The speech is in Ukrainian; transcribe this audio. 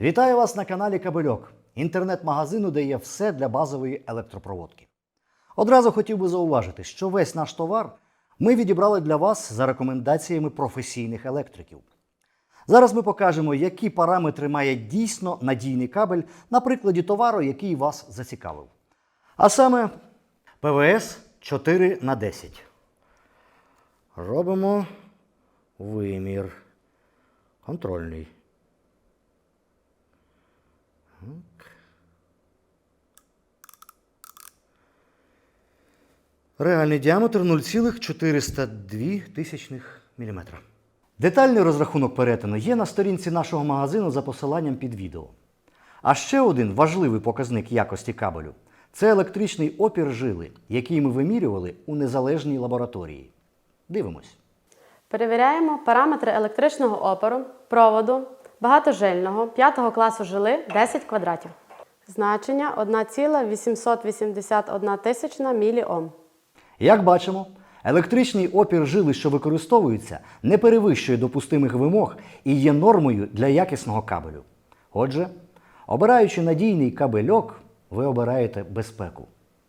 Вітаю вас на каналі Кабельок, інтернет-магазину, де є все для базової електропроводки. Одразу хотів би зауважити, що весь наш товар ми відібрали для вас за рекомендаціями професійних електриків. Зараз ми покажемо, які параметри має дійсно надійний кабель на прикладі товару, який вас зацікавив. А саме ПВС 4 на 10. Робимо вимір. Контрольний. Реальний діаметр 0,402 мм. Детальний розрахунок перетину є на сторінці нашого магазину за посиланням під відео. А ще один важливий показник якості кабелю це електричний опір жили, який ми вимірювали у незалежній лабораторії. Дивимось. Перевіряємо параметри електричного опору, проводу, багатожильного 5 класу жили 10 квадратів. Значення 1,881 тисячна міліом. Як бачимо, електричний опір жили, що використовується, не перевищує допустимих вимог і є нормою для якісного кабелю. Отже, обираючи надійний кабельок, ви обираєте безпеку.